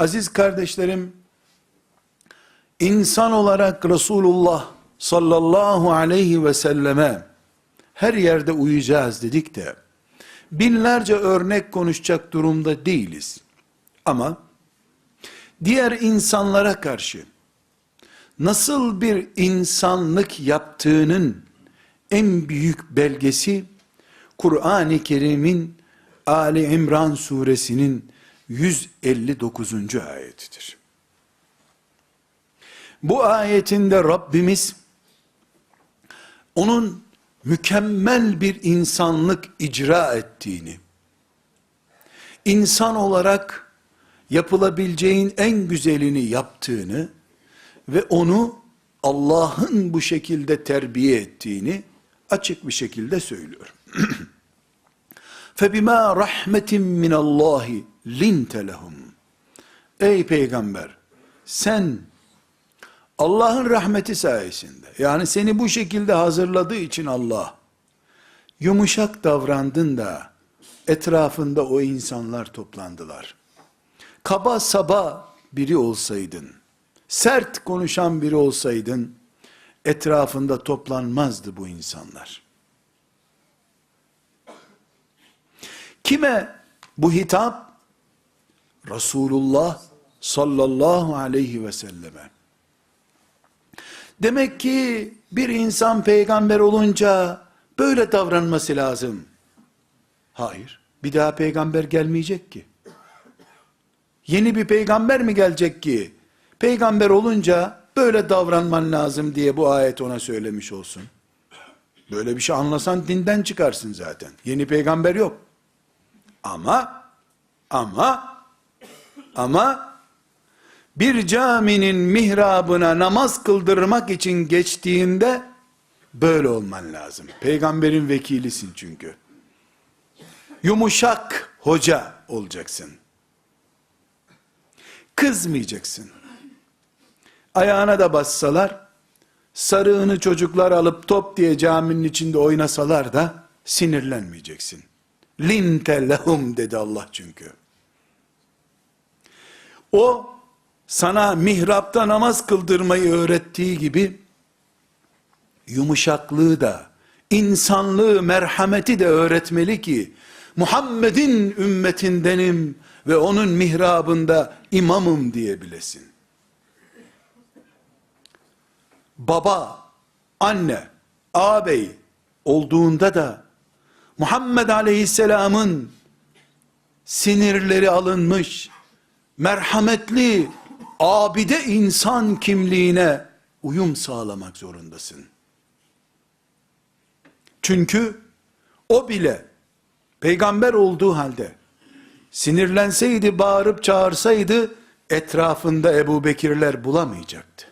Aziz kardeşlerim, insan olarak Resulullah sallallahu aleyhi ve selleme her yerde uyacağız dedik de, binlerce örnek konuşacak durumda değiliz. Ama diğer insanlara karşı nasıl bir insanlık yaptığının en büyük belgesi Kur'an-ı Kerim'in Ali İmran suresinin 159. ayetidir. Bu ayetinde Rabbimiz onun mükemmel bir insanlık icra ettiğini, insan olarak yapılabileceğin en güzelini yaptığını ve onu Allah'ın bu şekilde terbiye ettiğini açık bir şekilde söylüyor. فَبِمَا رَحْمَةٍ مِّنَ اللّٰهِ linte lehum. Ey peygamber sen Allah'ın rahmeti sayesinde yani seni bu şekilde hazırladığı için Allah yumuşak davrandın da etrafında o insanlar toplandılar. Kaba saba biri olsaydın, sert konuşan biri olsaydın, etrafında toplanmazdı bu insanlar. Kime bu hitap? Resulullah sallallahu aleyhi ve selleme. Demek ki bir insan peygamber olunca böyle davranması lazım. Hayır. Bir daha peygamber gelmeyecek ki. Yeni bir peygamber mi gelecek ki? Peygamber olunca böyle davranman lazım diye bu ayet ona söylemiş olsun. Böyle bir şey anlasan dinden çıkarsın zaten. Yeni peygamber yok. Ama ama ama bir caminin mihrabına namaz kıldırmak için geçtiğinde böyle olman lazım. Peygamberin vekilisin çünkü. Yumuşak hoca olacaksın. Kızmayacaksın. Ayağına da bassalar, sarığını çocuklar alıp top diye caminin içinde oynasalar da sinirlenmeyeceksin. Linte lehum dedi Allah çünkü. O sana mihrapta namaz kıldırmayı öğrettiği gibi yumuşaklığı da insanlığı, merhameti de öğretmeli ki Muhammed'in ümmetindenim ve onun mihrabında imamım diyebilesin. Baba, anne, ağabey olduğunda da Muhammed Aleyhisselam'ın sinirleri alınmış, merhametli, abide insan kimliğine uyum sağlamak zorundasın. Çünkü o bile peygamber olduğu halde sinirlenseydi, bağırıp çağırsaydı etrafında Ebu Bekirler bulamayacaktı.